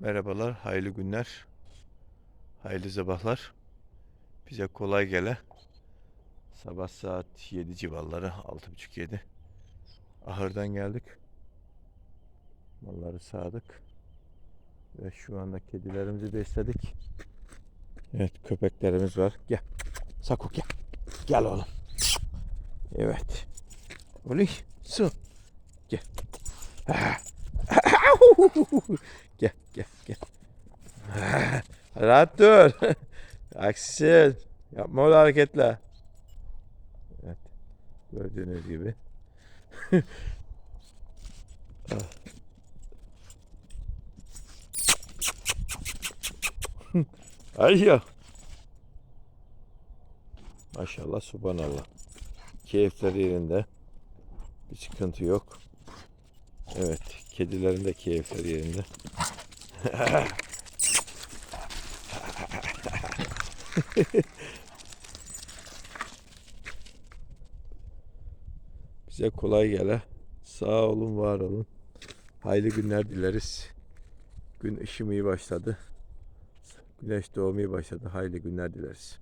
Merhabalar, hayırlı günler, hayırlı sabahlar. Bize kolay gele. Sabah saat 7 civarları, 6.30-7. Ahırdan geldik. Malları sağdık. Ve şu anda kedilerimizi besledik. Evet, köpeklerimiz var. Gel. Sako gel. Gel oğlum. Evet. Oluy. Su. Gel. gel gel gel. Rahat dur. Aksisin. Yapma öyle hareketler. Evet. Gördüğünüz gibi. Ay ya. Maşallah subhanallah. Keyifleri yerinde. Bir sıkıntı yok. Evet. Kedilerin de keyifleri yerinde. Bize kolay gele. Sağ olun, var olun. Hayırlı günler dileriz. Gün ışımı iyi başladı. Güneş doğumu iyi başladı. Hayırlı günler dileriz.